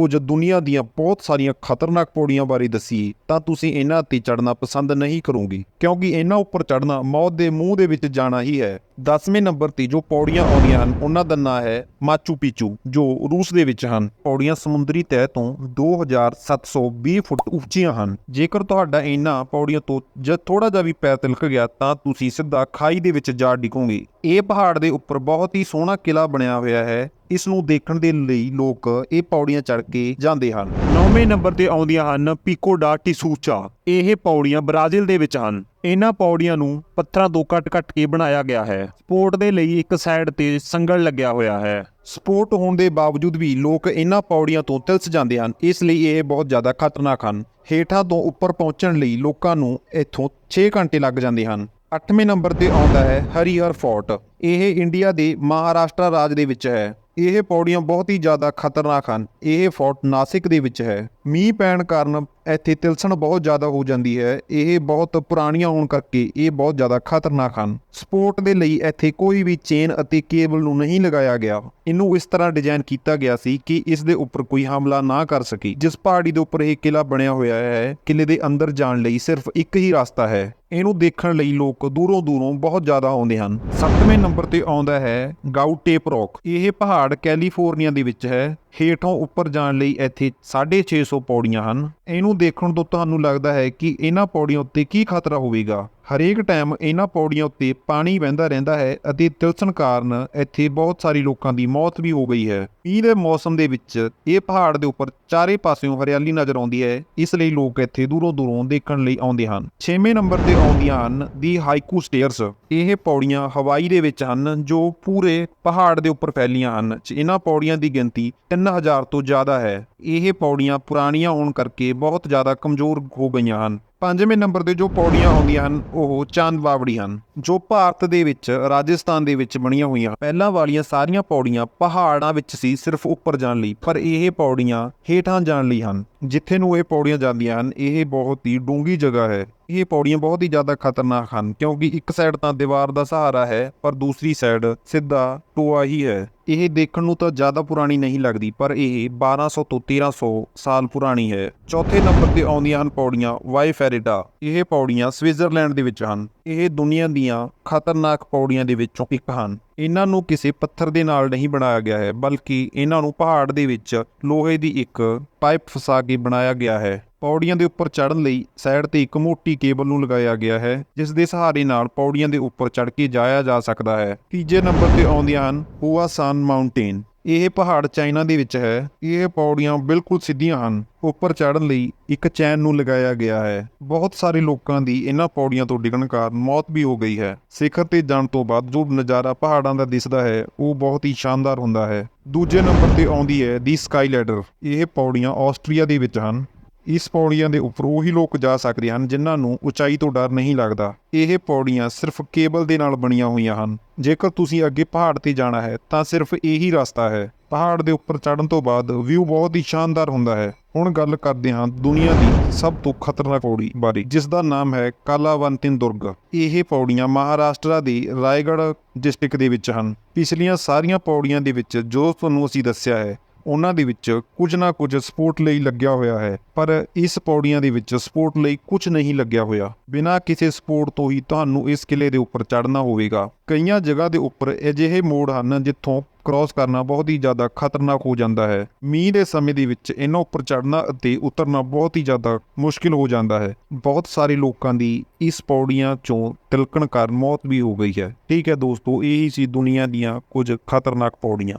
ਕੁਝ ਦੁਨੀਆ ਦੀਆਂ ਬਹੁਤ ਸਾਰੀਆਂ ਖਤਰਨਾਕ ਪੌੜੀਆਂ ਬਾਰੇ ਦੱਸੀਏ ਤਾਂ ਤੁਸੀਂ ਇਹਨਾਂ ਤੇ ਚੜ੍ਹਨਾ ਪਸੰਦ ਨਹੀਂ ਕਰੋਗੇ, ਕਿਉਂਕਿ ਇਹਨਾਂ ਉੱਪਰ ਚੜ੍ਹਨਾ ਮੌਤ ਦੇ ਮੂੰਹ ਦੇ ਵਿੱਚ ਜਾਣਾ ਹੀ ਹੈ। 10ਵੇਂ ਨੰਬਰ ਤੇ ਜੋ ਪੌੜੀਆਂ ਆਉਂਦੀਆਂ ਹਨ, ਉਹਨਾਂ ਦਾ ਨਾਂ ਹੈ ਮਾਚੂ ਪੀਚੂ, ਜੋ ਰੂਸ ਦੇ ਵਿੱਚ ਹਨ। ਪੌੜੀਆਂ ਸਮੁੰਦਰੀ ਤਹਿ ਤੋਂ 2720 ਫੁੱਟ ਉੱਚੀਆਂ ਹਨ। ਜੇਕਰ ਤੁਹਾਡਾ ਇਹਨਾਂ ਪੌੜੀਆਂ ਤੋਂ ਜਦ ਥੋੜਾ ਜਿਹਾ ਵੀ ਪੈਰ ਤਿਲਕ ਗਿਆ, ਤਾਂ ਤੁਸੀਂ ਸਿੱਧਾ ਖਾਈ ਦੇ ਵਿੱਚ ਜਾ ਡਿੱਗੋਗੇ। ਇਹ ਪਹਾੜ ਦੇ ਉੱਪਰ ਬਹੁਤ ਹੀ ਸੋਹਣਾ ਕਿਲਾ ਬਣਿਆ ਹੋਇਆ ਹੈ ਇਸ ਨੂੰ ਦੇਖਣ ਦੇ ਲਈ ਲੋਕ ਇਹ ਪੌੜੀਆਂ ਚੜ੍ਹ ਕੇ ਜਾਂਦੇ ਹਨ। ਨੌਵੇਂ ਨੰਬਰ ਤੇ ਆਉਂਦੀਆਂ ਹਨ ਪੀਕੋ ਡਾ ਟਿਸੂਚਾ। ਇਹ ਪੌੜੀਆਂ ਬ੍ਰਾਜ਼ੀਲ ਦੇ ਵਿੱਚ ਹਨ। ਇਹਨਾਂ ਪੌੜੀਆਂ ਨੂੰ ਪੱਥਰਾਂ ਤੋਂ ਕੱਟ-ਕੱਟ ਕੇ ਬਣਾਇਆ ਗਿਆ ਹੈ। ਸਪੋਰਟ ਦੇ ਲਈ ਇੱਕ ਸਾਈਡ ਤੇ ਸੰਗਲ ਲੱਗਿਆ ਹੋਇਆ ਹੈ। ਸਪੋਰਟ ਹੋਣ ਦੇ ਬਾਵਜੂਦ ਵੀ ਲੋਕ ਇਹਨਾਂ ਪੌੜੀਆਂ ਤੋਂ ਤਿਲਸ ਜਾਂਦੇ ਹਨ, ਇਸ ਲਈ ਇਹ ਬਹੁਤ ਜ਼ਿਆਦਾ ਖਤਰਨਾਕ ਹਨ। ਹੇਠਾਂ ਤੋਂ ਉੱਪਰ ਪਹੁੰਚਣ ਲਈ ਲੋਕਾਂ ਨੂੰ ਇੱਥੋਂ 6 ਘੰਟੇ ਲੱਗ ਜਾਂਦੇ ਹਨ। 8ਵੇਂ ਨੰਬਰ ਤੇ ਆਉਂਦਾ ਹੈ ਹਰੀਹਰ ਫੋਰਟ। ਇਹ ਇੰਡੀਆ ਦੇ ਮਹਾਰਾਸ਼ਟਰ ਰਾਜ ਦੇ ਵਿੱਚ ਹੈ। ਇਹ ਪੌੜੀਆਂ ਬਹੁਤ ਹੀ ਜ਼ਿਆਦਾ ਖਤਰਨਾਕ ਹਨ। ਇਹ ਫੋਰਟ ਨਾਸਿਕ ਦੇ ਵਿੱਚ ਹੈ। ਮੀਂਹ ਪੈਣ ਕਾਰਨ ਇੱਥੇ ਤਿਲਸਣ ਬਹੁਤ ਜ਼ਿਆਦਾ ਹੋ ਜਾਂਦੀ ਹੈ। ਇਹ ਬਹੁਤ ਪੁਰਾਣੀਆਂ ਹੋਣ ਕਰਕੇ ਇਹ ਬਹੁਤ ਜ਼ਿਆਦਾ ਖਤਰਨਾਕ ਹਨ। ਸਪੋਰਟ ਦੇ ਲਈ ਇੱਥੇ ਕੋਈ ਵੀ ਚੇਨ ਅਤੇ ਕੇਬਲ ਨੂੰ ਨਹੀਂ ਲਗਾਇਆ ਗਿਆ। ਇਹਨੂੰ ਇਸ ਤਰ੍ਹਾਂ ਡਿਜ਼ਾਈਨ ਕੀਤਾ ਗਿਆ ਸੀ ਕਿ ਇਸ ਦੇ ਉੱਪਰ ਕੋਈ ਹਮਲਾ ਨਾ ਕਰ ਸਕੇ। ਜਿਸ ਪਹਾੜੀ ਦੇ ਉੱਪਰ ਇਹ ਕਿਲਾ ਬਣਿਆ ਹੋਇਆ ਹੈ ਕਿਲੇ ਦੇ ਅੰਦਰ ਜਾਣ ਲਈ ਸਿਰਫ ਇੱਕ ਹੀ ਰਸਤਾ ਹੈ। ਇਹਨੂੰ ਦੇਖਣ ਲਈ ਲੋਕ ਦੂਰੋਂ ਦੂਰੋਂ ਬਹੁਤ ਜ਼ਿਆਦਾ ਆਉਂਦੇ ਹਨ। ਸੱਤਵੇਂ ਨੰਬਰ ਤੇ ਆਉਂਦਾ ਹੈ ਗਾਊਟੇਪ ਰੌਕ। ਇਹ ਪਹਾੜ ਕੈਲੀਫੋਰਨੀਆ ਦੇ ਵਿੱਚ ਹੈ। ਹੇਠੋਂ ਉੱਪਰ ਜਾਣ ਲਈ ਇੱਥੇ 650 ਪੌੜੀਆਂ ਹਨ। ਇਹਨੂੰ ਦੇਖਣ ਤੋਂ ਤੁਹਾਨੂੰ ਲੱਗਦਾ ਹੈ ਕਿ ਇਹਨਾਂ ਪੌੜੀਆਂ ਉੱਤੇ ਕੀ ਖਤਰਾ ਹੋਵੇਗਾ। ਹਰੇਕ ਟਾਈਮ ਇਹਨਾਂ ਪੌੜੀਆਂ ਉੱਤੇ ਪਾਣੀ ਵਹਿੰਦਾ ਰਹਿੰਦਾ ਹੈ ਅਤੇ ਤਿਲਸਣ ਕਾਰਨ ਇੱਥੇ ਬਹੁਤ ਸਾਰੇ ਲੋਕਾਂ ਦੀ ਮੌਤ ਵੀ ਹੋ ਗਈ ਹੈ। ਮੀਂਹ ਦੇ ਮੌਸਮ ਦੇ ਵਿੱਚ ਇਹ ਪਹਾੜ ਦੇ ਉੱਪਰ ਚਾਰੇ ਪਾਸਿਓਂ ਹਰਿਆਲੀ ਨਜ਼ਰ ਆਉਂਦੀ ਹੈ, ਇਸ ਲਈ ਲੋਕ ਇੱਥੇ ਦੂਰੋਂ ਦੂਰੋਂ ਦੇਖਣ ਲਈ ਆਉਂਦੇ ਹਨ। 6ਵੇਂ ਨੰਬਰ ਤੇ ਆਉਂਦੀਆਂ ਹਨ ਦੀ ਹਾਈਕੂ ਸਟੇਅਰਸ। ਇਹ ਪੌੜੀਆਂ ਹਵਾਈ ਦੇ ਵਿੱਚ ਹਨ, ਜੋ ਪੂਰੇ ਪਹਾੜ ਦੇ ਉੱਪਰ ਫੈਲੀਆਂ ਹਨ। ਇਹਨਾਂ ਪੌੜੀਆਂ ਦੀ ਗਿਣਤੀ 3000 ਤੋਂ ਜ਼ਿਆਦਾ ਹੈ। ਇਹ ਪੌੜੀਆਂ ਪੁਰਾਣੀਆਂ ਹੋਣ ਕਰਕੇ ਬਹੁਤ ਜ਼ਿਆਦਾ ਕਮਜ਼ੋਰ ਹੋ ਗਈਆਂ ਹਨ। ਪੰਜਵੇਂ ਨੰਬਰ ਤੇ ਜੋ ਪੌੜੀਆਂ ਆਉਂਦੀਆਂ ਹਨ ਉਹ ਚਾਂਦ ਬਾਵੜੀ ਹਨ। ਜੋ ਭਾਰਤ ਦੇ ਵਿੱਚ, ਰਾਜਸਥਾਨ ਦੇ ਵਿੱਚ ਬਣੀਆਂ ਹੋਈਆਂ ਪਹਿਲਾਂ ਵਾਲੀਆਂ ਸਾਰੀਆਂ ਪੌੜੀਆਂ ਪਹਾੜਾਂ ਵਿੱਚ ਸੀ, ਸਿਰਫ ਉੱਪਰ ਜਾਣ ਲਈ, ਪਰ ਇਹ ਪੌੜੀਆਂ ਹੇਠਾਂ ਜਾਣ ਲਈ ਹਨ। ਜਿੱਥੇ ਨੂੰ ਇਹ ਪੌੜੀਆਂ ਜਾਂਦੀਆਂ ਹਨ, ਇਹ ਬਹੁਤ ਹੀ ਡੂੰਗੀ ਜਗ੍ਹਾ ਹੈ। ਇਹ ਪੌੜੀਆਂ ਬਹੁਤ ਹੀ ਜ਼ਿਆਦਾ ਖਤਰਨਾਕ ਹਨ, ਕਿਉਂਕਿ ਇੱਕ ਸਾਈਡ ਤਾਂ ਦੀਵਾਰ ਦਾ ਸਹਾਰਾ ਹੈ, ਪਰ ਦੂਸਰੀ ਸਾਈਡ ਸਿੱਧਾ ਟੋਆ ਹੀ ਹੈ। ਇਹ ਦੇਖਣ ਨੂੰ ਤਾਂ ਜ਼ਿਆਦਾ ਪੁਰਾਣੀ ਨਹੀਂ ਲੱਗਦੀ, ਪਰ ਇਹ 1200 ਤੋਂ 1300 ਸਾਲ ਪੁਰਾਣੀ ਹੈ। ਚੌਥੇ ਨੰਬਰ ਤੇ ਆਉਂਦੀਆਂ ਹਨ ਪੌੜੀਆਂ ਵਾਈਫੈਰਿਡਾ ਇਹ ਪੌੜੀਆਂ ਸਵਿਟਜ਼ਰਲੈਂਡ ਦੇ ਵਿੱਚ ਹਨ। ਇਹ ਦੁਨੀਆ ਦੀਆਂ ਖਤਰਨਾਕ ਪੌੜੀਆਂ ਦੇ ਵਿੱਚੋਂ ਇੱਕ ਹਨ। ਇਹਨਾਂ ਨੂੰ ਕਿਸੇ ਪੱਥਰ ਦੇ ਨਾਲ ਨਹੀਂ ਬਣਾਇਆ ਗਿਆ ਹੈ, ਬਲਕਿ ਇਹਨਾਂ ਨੂੰ ਪਹਾੜ ਦੇ ਵਿੱਚ ਲੋਹੇ ਦੀ ਇੱਕ ਪਾਈਪ ਫਸਾ ਕੇ ਬਣਾਇਆ ਗਿਆ ਹੈ। ਪੌੜੀਆਂ ਦੇ ਉੱਪਰ ਚੜ੍ਹਨ ਲਈ ਸਾਈਡ ਤੇ ਇੱਕ ਮੋਟੀ ਕੇਬਲ ਨੂੰ ਲਗਾਇਆ ਗਿਆ ਹੈ, ਜਿਸ ਦੇ ਸਹਾਰੇ ਨਾਲ ਪੌੜੀਆਂ ਦੇ ਉੱਪਰ ਚੜ੍ਹ ਕੇ ਜਾਇਆ ਜਾ ਸਕਦਾ ਹੈ। ਤੀਜੇ ਨੰਬਰ ਤੇ ਆਉਂਦੀਆਂ ਹਨ ਹੁਆਸਾਨ ਮਾਊਂਟੇਨ। ਇਹ ਪਹਾੜ ਚਾਈਨਾ ਦੇ ਵਿੱਚ ਹੈ। ਇਹ ਪੌੜੀਆਂ ਬਿਲਕੁਲ ਸਿੱਧੀਆਂ ਹਨ। ਉੱਪਰ ਚੜ੍ਹਨ ਲਈ ਇੱਕ ਚੈਨ ਨੂੰ ਲਗਾਇਆ ਗਿਆ ਹੈ। ਬਹੁਤ ਸਾਰੇ ਲੋਕਾਂ ਦੀ ਇਹਨਾਂ ਪੌੜੀਆਂ ਤੋਂ ਡਿੱਗਣ ਕਾਰਨ ਮੌਤ ਵੀ ਹੋ ਗਈ ਹੈ। ਸਿਖਰ ਤੇ ਜਾਣ ਤੋਂ ਬਾਅਦ ਜੋ ਨਜ਼ਾਰਾ ਪਹਾੜਾਂ ਦਾ ਦਿਸਦਾ ਹੈ, ਉਹ ਬਹੁਤ ਹੀ ਸ਼ਾਨਦਾਰ ਹੁੰਦਾ ਹੈ। ਦੂਜੇ ਨੰਬਰ ਤੇ ਆਉਂਦੀ ਹੈ ਦੀ ਸਕਾਈ ਲੈਡਰ ਇਹ ਪੌੜੀਆਂ ਆਸਟਰੀਆ ਦੇ ਵਿੱਚ ਹਨ। ਇਸ ਪੌੜੀਆਂ ਦੇ ਉੱਪਰ ਉਹੀ ਲੋਕ ਜਾ ਸਕਦੇ ਹਨ ਜਿਨ੍ਹਾਂ ਨੂੰ ਉਚਾਈ ਤੋਂ ਡਰ ਨਹੀਂ ਲੱਗਦਾ। ਇਹ ਪੌੜੀਆਂ ਸਿਰਫ ਕੇਬਲ ਦੇ ਨਾਲ ਬਣੀਆਂ ਹੋਈਆਂ ਹਨ। ਜੇਕਰ ਤੁਸੀਂ ਅੱਗੇ ਪਹਾੜ ਤੇ ਜਾਣਾ ਹੈ, ਤਾਂ ਸਿਰਫ ਇਹੀ ਰਸਤਾ ਹੈ। ਪਹਾੜ ਦੇ ਉੱਪਰ ਚੜ੍ਹਨ ਤੋਂ ਬਾਅਦ ਵਿਊ ਬਹੁਤ ਹੀ ਸ਼ਾਨਦਾਰ ਹੁੰਦਾ ਹੈ। ਹੁਣ ਗੱਲ ਕਰਦੇ ਹਾਂ ਦੁਨੀਆ ਦੀ ਸਭ ਤੋਂ ਖਤਰਨਾਕ ਪੌੜੀ ਬਾਰੇ, ਜਿਸ ਦਾ ਨਾਮ ਹੈ ਕਾਲਾਵੰਤਿਨ ਦੁਰਗ। ਇਹ ਪੌੜੀਆਂ ਮਹਾਰਾਸ਼ਟਰ ਦੇ ਰਾਏਗੜ੍ਹ ਡਿਸਟ੍ਰਿਕਟ ਦੇ ਵਿੱਚ ਹਨ। ਪਿਛਲੀਆਂ ਸਾਰੀਆਂ ਪੌੜੀਆਂ ਦੇ ਵਿੱਚ ਜੋ ਤੁਹਾਨੂੰ ਅਸੀਂ ਦੱਸਿਆ ਹੈ ਉਹਨਾਂ ਦੇ ਵਿੱਚ ਕੁਝ ਨਾ ਕੁਝ ਸਪੋਰਟ ਲਈ ਲੱਗਿਆ ਹੋਇਆ ਹੈ, ਪਰ ਇਸ ਪੌੜੀਆਂ ਦੇ ਵਿੱਚ ਸਪੋਰਟ ਲਈ ਕੁਝ ਨਹੀਂ ਲੱਗਿਆ ਹੋਇਆ। ਬਿਨਾਂ ਕਿਸੇ ਸਪੋਰਟ ਤੋਂ ਹੀ ਤੁਹਾਨੂੰ ਇਸ ਕਿਲੇ ਦੇ ਉੱਪਰ ਚੜ੍ਹਨਾ ਹੋਵੇਗਾ। ਕਈਆਂ ਜਗ੍ਹਾ ਦੇ ਉੱਪਰ ਅਜਿਹੇ ਮੋੜ ਹਨ ਜਿੱਥੋਂ ਕ੍ਰਾਸ ਕਰਨਾ ਬਹੁਤ ਹੀ ਜ਼ਿਆਦਾ ਖਤਰਨਾਕ ਹੋ ਜਾਂਦਾ ਹੈ। ਮੀਂਹ ਦੇ ਸਮੇਂ ਦੇ ਵਿੱਚ ਇਹਨਾਂ ਉੱਪਰ ਚੜ੍ਹਨਾ ਅਤੇ ਉਤਰਨਾ ਬਹੁਤ ਹੀ ਜ਼ਿਆਦਾ ਮੁਸ਼ਕਿਲ ਹੋ ਜਾਂਦਾ ਹੈ। ਬਹੁਤ ਸਾਰੇ ਲੋਕਾਂ ਦੀ ਇਸ ਪੌੜੀਆਂ ਚੋਂ ਤਿਲਕਣ ਕਾਰਨ ਮੌਤ ਵੀ ਹੋ ਗਈ ਹੈ। ਠੀਕ ਹੈ ਦੋਸਤੋ, ਇਹੀ ਸੀ ਦੁਨੀਆ ਦੀਆਂ ਕੁਝ ਖਤਰਨਾਕ ਪੌੜੀਆਂ।